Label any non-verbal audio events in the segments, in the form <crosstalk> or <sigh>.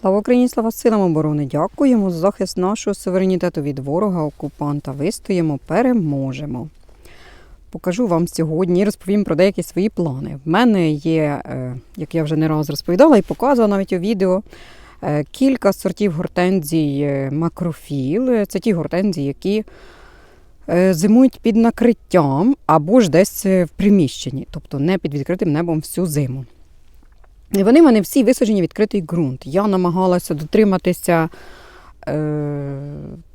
Слава Україні, слава силам оборони! Дякуємо за захист нашого суверенітету від ворога, окупанта. Вистоїмо, переможемо. Покажу вам сьогодні розповім про деякі свої плани. В мене є, е, як я вже не раз розповідала і показувала навіть у відео, е, кілька сортів гортензій е, макрофіл. Це ті гортензії, які зимують під накриттям або ж десь в приміщенні, тобто не під відкритим небом всю зиму. І вони в мене всі висаджені відкритий ґрунт. Я намагалася дотриматися е,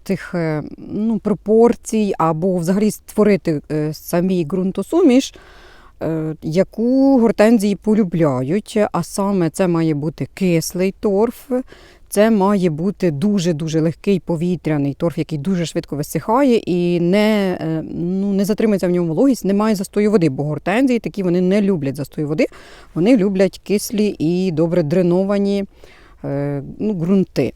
тих е, ну, пропорцій або взагалі створити е, самі ґрунтосуміш, е, яку гортензії полюбляють. А саме це має бути кислий торф, це має бути дуже-дуже легкий повітряний торф, який дуже швидко висихає і не, е, ну, не затримується в ньому вологість, немає застою води, бо гортензії такі вони не люблять застою води, вони люблять кислі і добре дреновані е, ну, ґрунти.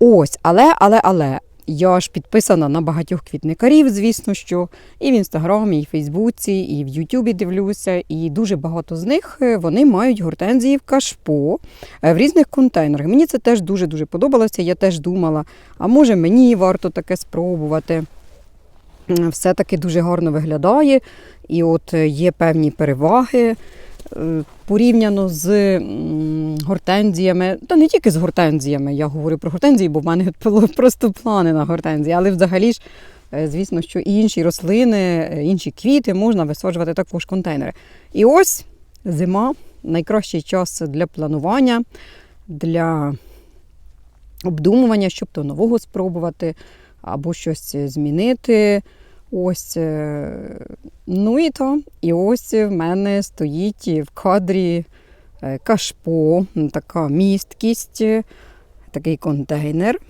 Ось, але, але, але. Я ж підписана на багатьох квітникарів, звісно, що і в інстаграмі, і в Фейсбуці, і в Ютубі дивлюся. І дуже багато з них е, вони мають гортензії в кашпо е, в різних контейнерах. Мені це теж дуже дуже подобалося. Я теж думала, а може мені варто таке спробувати. Все-таки дуже гарно виглядає, і от е, є певні переваги порівняно з гортензіями, та не тільки з гортензіями, я говорю про гортензії, бо в мене <laughs> просто плани на гортензії, але взагалі ж, е, звісно, що і інші рослини, е, інші квіти можна висаджувати також контейнери. І ось зима найкращий час для планування, для обдумування, щоб то нового спробувати або щось змінити. Ось, е, ну і ось в мене стоїть в кадрі е, кашпо, така місткість, е, такий контейнер. <coughs>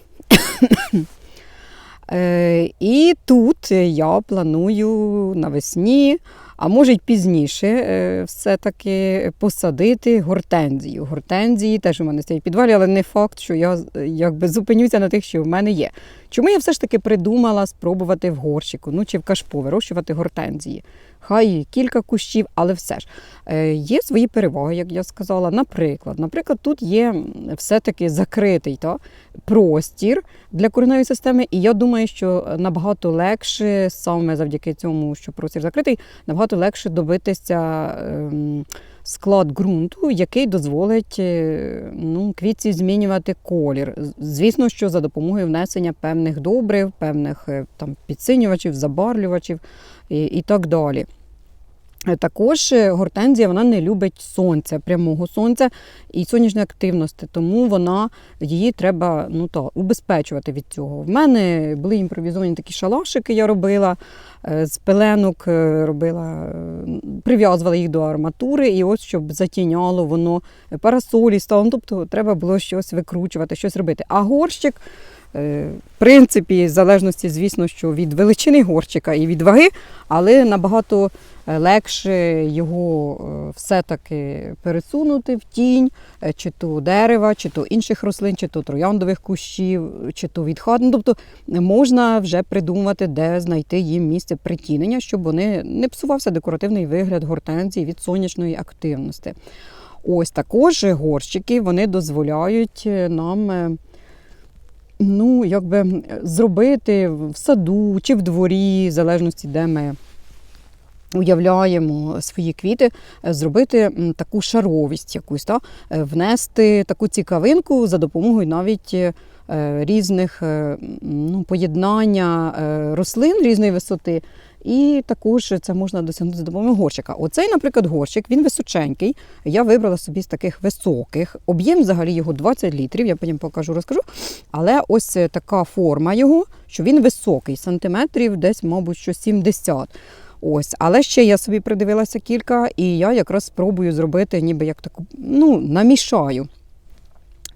І тут я планую навесні, а може й пізніше, е, все-таки посадити гортензію. Гортензії теж у мене стоять підвалі, але не факт, що я якби зупинюся на тих, що в мене є. Чому я все ж таки придумала спробувати в горщику, ну чи в кашпо вирощувати гортензії? Хай кілька кущів, але все ж Е, є свої переваги, як я сказала. Наприклад, наприклад, тут є все-таки закритий та, простір для кореневої системи, і я думаю, що набагато легше, саме завдяки цьому, що простір закритий, набагато легше добитися ем, склад ґрунту, який дозволить е, ну, квітці змінювати колір. Звісно, що за допомогою внесення певних добрив, певних е, там, підсинювачів, забарлювачів і, і так далі. Е, Також е, гортензія вона не любить сонця, прямого сонця і сонячної активності, тому вона її треба ну то, убезпечувати від цього. В мене були імпровізовані такі шалашики, я робила е, з пеленок, робила, прив'язувала їх до арматури, і ось щоб затіняло воно парасолі стало. Ну, тобто треба було щось викручувати, щось робити. А горщик. Е, принципі, в залежності, звісно, що від величини горщика і від ваги, але набагато е, легше його е, все-таки пересунути в тінь, чи то дерева, чи то інших рослин, чи то трояндових кущів, чи то від хат. Ну, тобто можна вже придумати, де знайти їм місце притінення, щоб вони не псувався декоративний вигляд гортензії від сонячної активності. Ось також горщики вони дозволяють нам. Е, Ну, якби зробити в саду чи в дворі, в залежності, де ми уявляємо свої квіти, е, зробити таку шаровість якусь, та? е, внести таку цікавинку за допомогою навіть е, різних е, ну, поєднання е, рослин різної висоти. І також це можна досягнути за допомогою горщика. Оцей, наприклад, горщик, він височенький. Я вибрала собі з таких високих. Об'єм взагалі його 20 літрів, я потім покажу, розкажу. Але ось е, така форма його, що він високий, сантиметрів десь, мабуть, що 70. Ось, але ще я собі придивилася кілька, і я якраз спробую зробити, ніби як таку, ну, намішаю.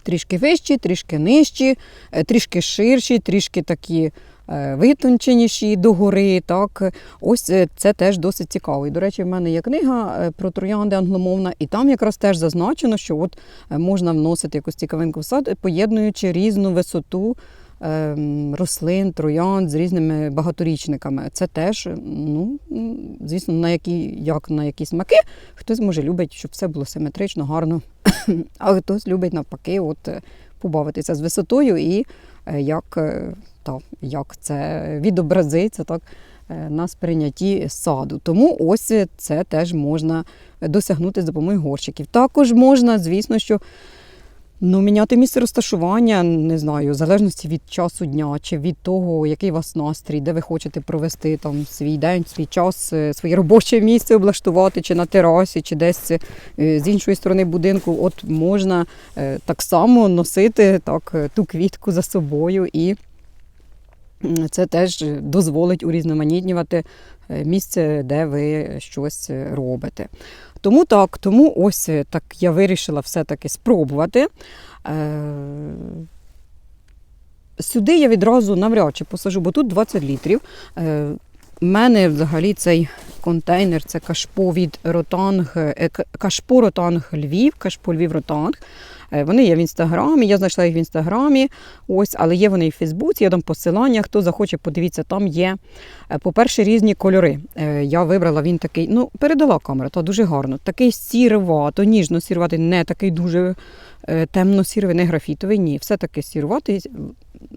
Трішки вищі, трішки нижчі, е, трішки ширші, трішки такі витонченіші догори. Так. Ось е, це теж досить цікаво. І, до речі, в мене є книга е, про троянди англомовна, і там якраз теж зазначено, що от е, можна вносити якусь цікавинку в сад, е, поєднуючи різну висоту ем, рослин, троянд з різними багаторічниками. Це теж, ну, звісно, на які, як на якісь смаки. Хтось може любить, щоб все було симетрично, гарно. <coughs> А хтось любить навпаки, от е, побавитися з висотою і е, як, та, як це відобразиться так, е, на сприйнятті саду. Тому ось це теж можна досягнути з допомогою горщиків. Також можна, звісно, що ну, міняти місце розташування, не знаю, в залежності від часу дня чи від того, який у вас настрій, де ви хочете провести там свій день, свій час, е, своє робоче місце облаштувати, чи на терасі, чи десь е, з іншої сторони будинку. От можна так само носити так, ту квітку за собою і. Це теж дозволить урізноманітнювати е, місце, де ви щось робите. Тому так, тому ось е, так я вирішила все-таки спробувати. Е, Сюди я відразу навряд чи посажу, бо тут 20 літрів. У мене взагалі цей контейнер це кашпо від Ротанг, е, кашпо Ротанг Львів, кашпо Львів Ротанг. Е, Вони є в інстаграмі, я знайшла їх в інстаграмі, ось, але є вони і в Фейсбуці, я дам посилання. Хто захоче, подивіться, там є, е, по-перше, різні кольори. Я вибрала він такий, ну, передала камера, та дуже гарно. Такий сірвато, ніжно сірватий, не такий дуже е, темно-сірий, не графітовий. Ні, все-таки сірватий,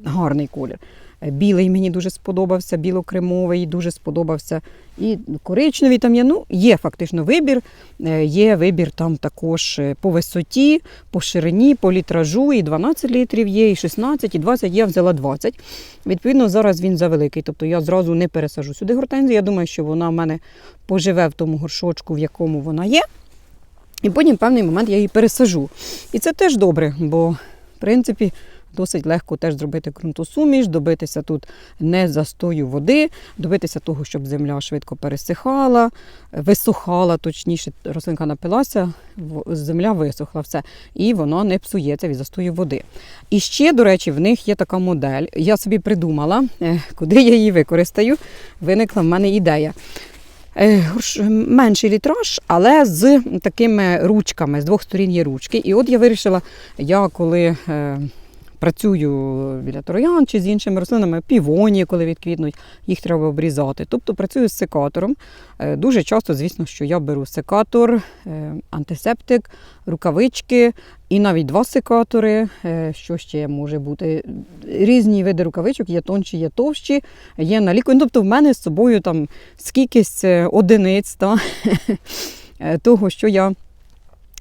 гарний колір. Білий мені дуже сподобався, білокремовий, дуже сподобався. І коричневий там є. Ну, є фактично вибір. Е, Є вибір там також е, по висоті, по ширині, по літражу. І 12 літрів є, і 16, і 20. Я взяла 20. Відповідно, зараз він завеликий. Тобто я зразу не пересажу сюди гортензію. Я думаю, що вона в мене поживе в тому горшочку, в якому вона є. І потім в певний момент я її пересажу. І це теж добре, бо в принципі досить легко теж зробити ґрунтосуміш, добитися тут не застою води, добитися того, щоб земля швидко пересихала, висухала, точніше, рослинка напилася, земля висохла все, і воно не псується від застою води. І ще, до речі, в них є така модель. Я собі придумала, е, куди я її використаю. Виникла в мене ідея. Е, Менший літраж, але з такими ручками, з двох сторін є ручки. І от я вирішила, я коли е, працюю біля троян чи з іншими рослинами, півоні, коли відквітнуть, їх треба обрізати. Тобто працюю з секатором. Е, Дуже часто, звісно, що я беру секатор, е, антисептик, рукавички і навіть два секатори. Е, Що ще може бути? Різні види рукавичок, є тонші, є товщі, є на ліку. Ну, Тобто в мене з собою там скількись одиниць та, <laughs> того, що я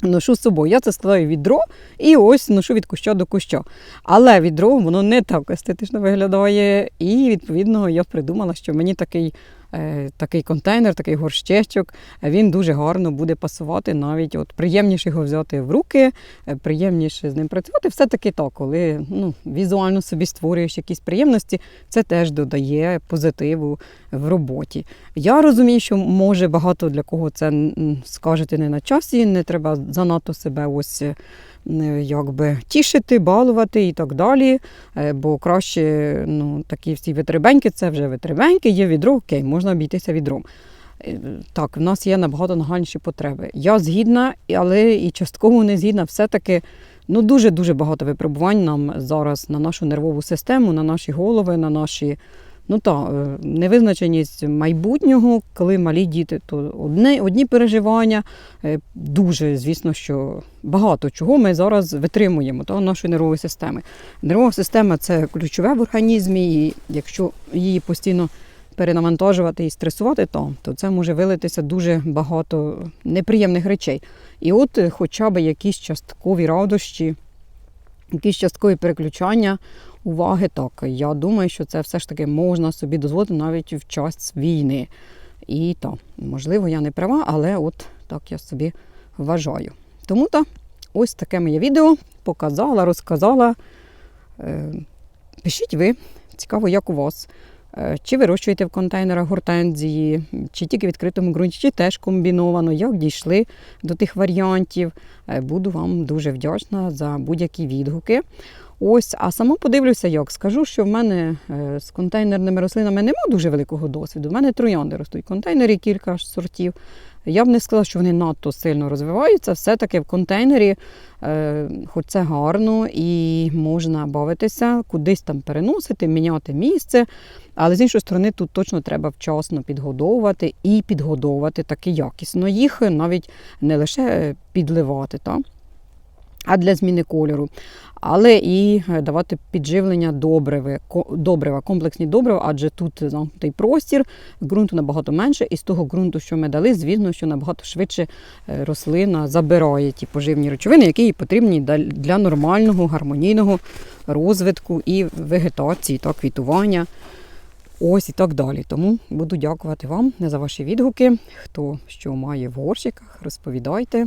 ношу з собою. Я це складаю відро і ось ношу від куща до куща. Але відро воно не так естетично виглядає. І відповідно я придумала, що мені такий. Е, Такий контейнер, такий горщечок, е, він дуже гарно буде пасувати. Навіть от приємніше його взяти в руки, е, приємніше з ним працювати. Все-таки так, коли ну, візуально собі створюєш якісь приємності, це теж додає позитиву в роботі. Я розумію, що може багато для кого це скажете не на часі, не треба занадто себе ось якби тішити, балувати і так далі. Е, Бо краще ну, такі всі витребеньки, це вже витребеньки, є відро, окей, можна обійтися відром. Е, Так, в нас є набагато нагальніші потреби. Я згідна, але і частково не згідна. Все-таки ну, дуже-дуже багато випробувань нам зараз на нашу нервову систему, на наші голови, на наші. Ну так, невизначеність майбутнього, коли малі діти, то одне, одні переживання. Е, Дуже, звісно, що багато чого ми зараз витримуємо та, нашої нервової системи. Нервова система це ключове в організмі, і якщо її постійно перенавантажувати і стресувати, то, то це може вилитися дуже багато неприємних речей. І от е, хоча б якісь часткові радощі, якісь часткові переключання уваги, так, я думаю, що це все ж таки можна собі дозволити навіть в час війни. І так, можливо, я не права, але от так я собі вважаю. Тому так, ось таке моє відео показала, розказала. Е, Пишіть ви, цікаво, як у вас. Е, Чи вирощуєте в контейнерах гортензії, чи тільки в відкритому ґрунті, чи теж комбіновано, як дійшли до тих варіантів. Е, Буду вам дуже вдячна за будь-які відгуки. Ось, а сама подивлюся, як скажу, що в мене е, з контейнерними рослинами немає дуже великого досвіду. У мене троянди ростуть в контейнері, кілька сортів. Я б не сказала, що вони надто сильно розвиваються. Все-таки в контейнері, е, хоч це гарно і можна бавитися, кудись там переносити, міняти місце. Але з іншої сторони, тут точно треба вчасно підгодовувати і підгодовувати таки якісно їх, навіть не лише підливати. Та? А для зміни кольору. Але і е, давати підживлення добриви, добрива, комплексні добрива, адже тут замкнутий простір, ґрунту набагато менше, і з того ґрунту, що ми дали, звісно, що набагато швидше е, рослина забирає ті поживні речовини, які їй потрібні для нормального, гармонійного розвитку і вегетації та квітування. Ось і так далі. Тому буду дякувати вам за ваші відгуки. Хто що має в горщиках, розповідайте.